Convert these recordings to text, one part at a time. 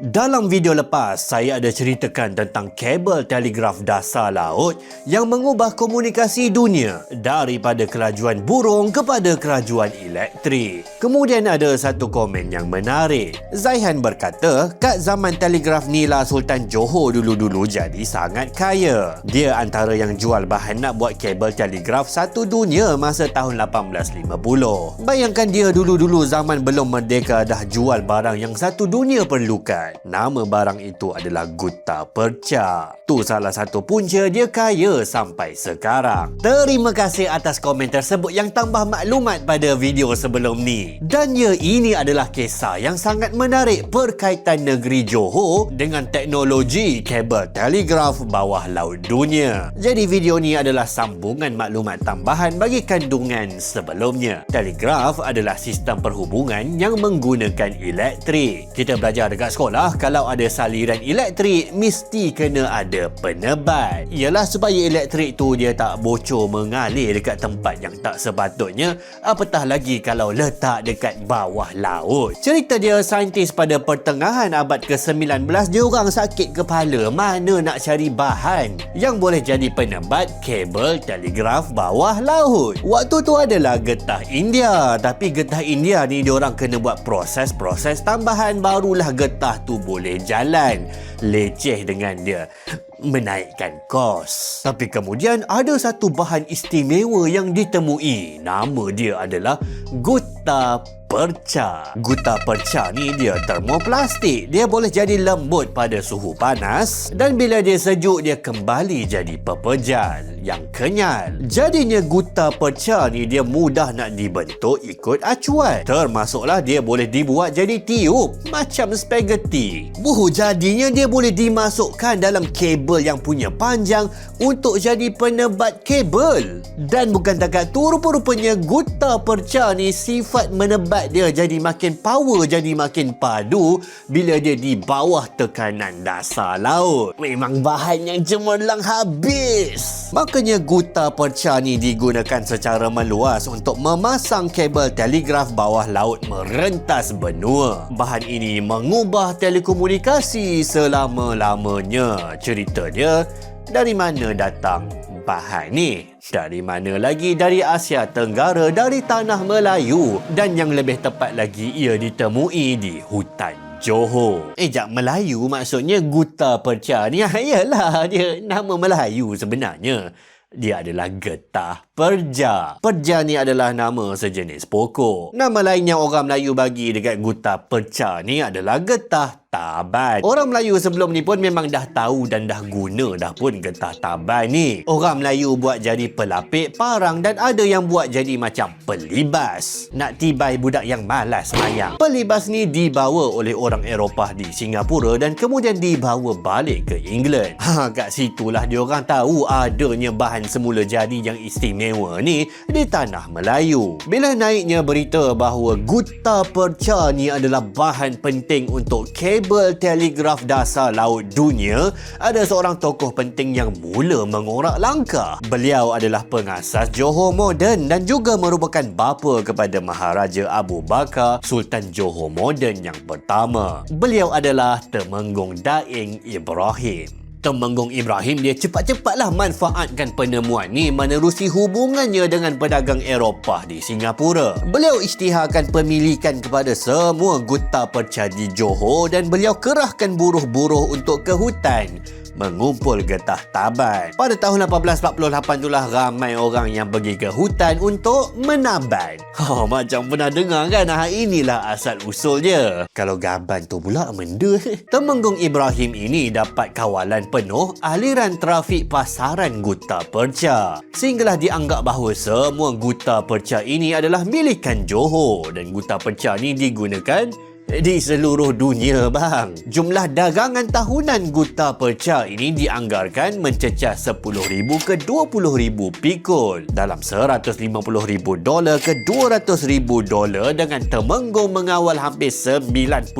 Dalam video lepas, saya ada ceritakan tentang kabel telegraf dasar laut yang mengubah komunikasi dunia daripada kelajuan burung kepada kelajuan elektrik. Kemudian ada satu komen yang menarik. Zaihan berkata, kat zaman telegraf Nila Sultan Johor dulu-dulu jadi sangat kaya. Dia antara yang jual bahan nak buat kabel telegraf satu dunia masa tahun 1850. Bayangkan dia dulu-dulu zaman belum merdeka dah jual barang yang satu dunia perlukan. Nama barang itu adalah Gutta Perca. Tu salah satu punca dia kaya sampai sekarang. Terima kasih atas komen tersebut yang tambah maklumat pada video sebelum ni. Dan ya ini adalah kisah yang sangat menarik berkaitan negeri Johor dengan teknologi kabel telegraf bawah laut dunia. Jadi video ni adalah sambungan maklumat tambahan bagi kandungan sebelumnya. Telegraf adalah sistem perhubungan yang menggunakan elektrik. Kita belajar dekat sekolah kalau ada saliran elektrik mesti kena ada penebat. Ialah supaya elektrik tu dia tak bocor mengalir dekat tempat yang tak sepatutnya apatah lagi kalau letak dekat bawah laut. Cerita dia saintis pada pertengahan abad ke-19 dia orang sakit kepala mana nak cari bahan yang boleh jadi penebat kabel telegraf bawah laut. Waktu tu adalah getah India tapi getah India ni dia orang kena buat proses-proses tambahan barulah getah tu boleh jalan. Leceh dengan dia menaikkan kos. Tapi kemudian ada satu bahan istimewa yang ditemui. Nama dia adalah Gutta perca. Gutta perca ni dia termoplastik. Dia boleh jadi lembut pada suhu panas dan bila dia sejuk dia kembali jadi pepejal yang kenyal. Jadinya gutta perca ni dia mudah nak dibentuk ikut acuan. Termasuklah dia boleh dibuat jadi tiup macam spaghetti. Buh jadinya dia boleh dimasukkan dalam kabel yang punya panjang untuk jadi penebat kabel. Dan bukan takat tu rupa-rupanya gutta perca ni sifat menebat buat dia jadi makin power, jadi makin padu bila dia di bawah tekanan dasar laut. Memang bahan yang cemerlang habis. Makanya gutta perca ni digunakan secara meluas untuk memasang kabel telegraf bawah laut merentas benua. Bahan ini mengubah telekomunikasi selama-lamanya. Cerita dia dari mana datang bahan ni? Dari mana lagi? Dari Asia Tenggara, dari Tanah Melayu. Dan yang lebih tepat lagi, ia ditemui di hutan Johor. Eh, jak Melayu maksudnya Guta Perca ni. Yalah, dia nama Melayu sebenarnya. Dia adalah getah perja. Perja ni adalah nama sejenis pokok. Nama lain yang orang Melayu bagi dekat guta perca ni adalah getah taban. Orang Melayu sebelum ni pun memang dah tahu dan dah guna dah pun getah taban ni. Orang Melayu buat jadi pelapik parang dan ada yang buat jadi macam pelibas. Nak tibai budak yang malas mayang. Pelibas ni dibawa oleh orang Eropah di Singapura dan kemudian dibawa balik ke England. Ha, kat situlah dia orang tahu adanya bahan semula jadi yang istimewa ni di tanah Melayu. Bila naiknya berita bahawa guta perca ni adalah bahan penting untuk kabel kabel telegraf dasar laut dunia, ada seorang tokoh penting yang mula mengorak langkah. Beliau adalah pengasas Johor Moden dan juga merupakan bapa kepada Maharaja Abu Bakar, Sultan Johor Moden yang pertama. Beliau adalah Temenggung Daing Ibrahim. Temenggung Ibrahim dia cepat-cepatlah manfaatkan penemuan ni menerusi hubungannya dengan pedagang Eropah di Singapura. Beliau isytiharkan pemilikan kepada semua gutta perca di Johor dan beliau kerahkan buruh-buruh untuk ke hutan mengumpul getah taban. Pada tahun 1848 itulah ramai orang yang pergi ke hutan untuk menaban. Oh, macam pernah dengar kan? Ha, inilah asal usulnya. Kalau gaban tu pula menda. Temenggung Ibrahim ini dapat kawalan penuh aliran trafik pasaran Guta Perca. Sehinggalah dianggap bahawa semua Guta Perca ini adalah milikan Johor dan Guta Perca ini digunakan di seluruh dunia bang. Jumlah dagangan tahunan Guta Perca ini dianggarkan mencecah 10,000 ke 20,000 pikul dalam 150,000 dolar ke 200,000 dolar dengan Temenggung mengawal hampir 90%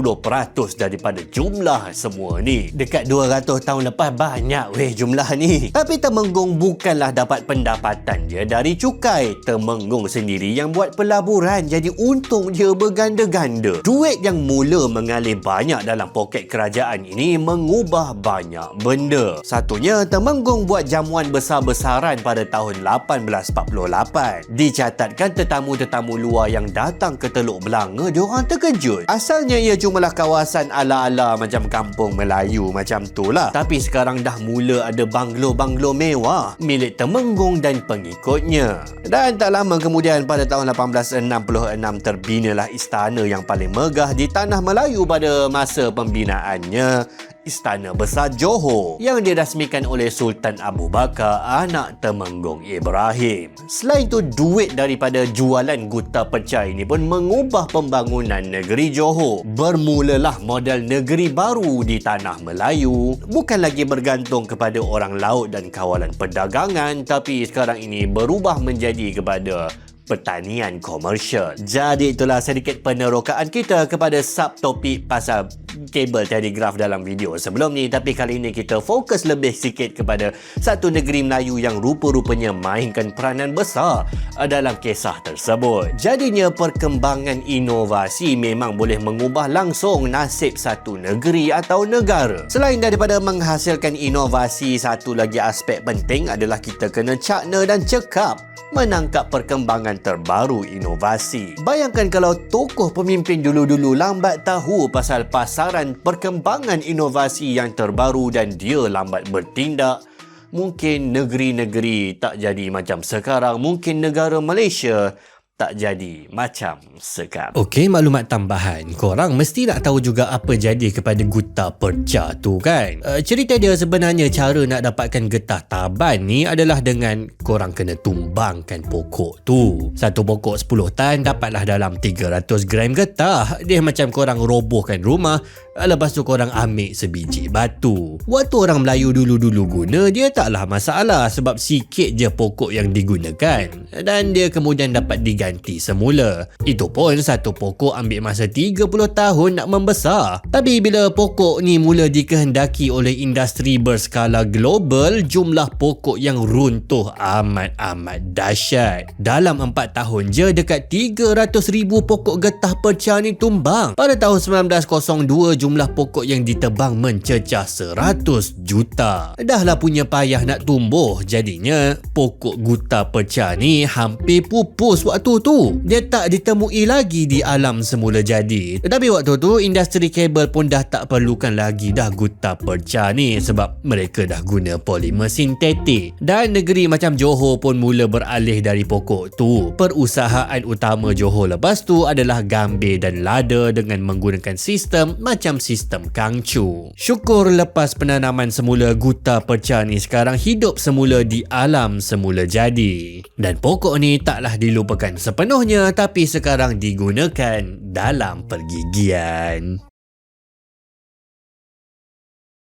daripada jumlah semua ni. Dekat 200 tahun lepas banyak weh jumlah ni. Tapi Temenggung bukanlah dapat pendapatan dia dari cukai. Temenggung sendiri yang buat pelaburan jadi untung dia berganda-ganda. Duit yang mula mengalir banyak dalam poket kerajaan ini mengubah banyak benda. Satunya, Temenggung buat jamuan besar-besaran pada tahun 1848. Dicatatkan tetamu-tetamu luar yang datang ke Teluk Belanga, diorang terkejut. Asalnya ia cumalah kawasan ala-ala macam kampung Melayu macam tu lah. Tapi sekarang dah mula ada banglo-banglo mewah milik Temenggung dan pengikutnya. Dan tak lama kemudian pada tahun 1866 terbinalah istana yang paling megah di tanah Melayu pada masa pembinaannya Istana Besar Johor yang dirasmikan oleh Sultan Abu Bakar anak Temenggung Ibrahim. Selain itu, duit daripada jualan guta pecah ini pun mengubah pembangunan negeri Johor. Bermulalah model negeri baru di tanah Melayu. Bukan lagi bergantung kepada orang laut dan kawalan perdagangan tapi sekarang ini berubah menjadi kepada pertanian komersial. Jadi itulah sedikit penerokaan kita kepada subtopik pasal kabel telegraf dalam video sebelum ni tapi kali ini kita fokus lebih sikit kepada satu negeri Melayu yang rupa-rupanya mainkan peranan besar dalam kisah tersebut. Jadinya perkembangan inovasi memang boleh mengubah langsung nasib satu negeri atau negara. Selain daripada menghasilkan inovasi, satu lagi aspek penting adalah kita kena cakna dan cekap menangkap perkembangan terbaru inovasi. Bayangkan kalau tokoh pemimpin dulu-dulu lambat tahu pasal pasaran perkembangan inovasi yang terbaru dan dia lambat bertindak, mungkin negeri-negeri tak jadi macam sekarang. Mungkin negara Malaysia tak jadi macam sekarang. Okey, maklumat tambahan. Korang mesti nak tahu juga apa jadi kepada guta perca tu kan? Uh, cerita dia sebenarnya cara nak dapatkan getah taban ni adalah dengan korang kena tumbangkan pokok tu. Satu pokok 10 tan dapatlah dalam 300 gram getah. Dia macam korang robohkan rumah Lepas tu korang ambil sebiji batu. Waktu orang Melayu dulu-dulu guna, dia taklah masalah sebab sikit je pokok yang digunakan. Dan dia kemudian dapat diganti semula. Itu pun satu pokok ambil masa 30 tahun nak membesar. Tapi bila pokok ni mula dikehendaki oleh industri berskala global, jumlah pokok yang runtuh amat-amat dahsyat. Dalam 4 tahun je, dekat 300 ribu pokok getah perca ni tumbang. Pada tahun 1902, jumlah pokok yang ditebang mencecah 100 juta. Dahlah punya payah nak tumbuh, jadinya pokok guta pecah ni hampir pupus waktu tu. Dia tak ditemui lagi di alam semula jadi. Tetapi waktu tu industri kabel pun dah tak perlukan lagi dah guta pecah ni sebab mereka dah guna polimer sintetik. Dan negeri macam Johor pun mula beralih dari pokok tu. Perusahaan utama Johor lepas tu adalah Gambir dan Lada dengan menggunakan sistem macam sistem Kangchu. Syukur lepas penanaman semula guta perca ni sekarang hidup semula di alam semula jadi. Dan pokok ni taklah dilupakan sepenuhnya tapi sekarang digunakan dalam pergigian.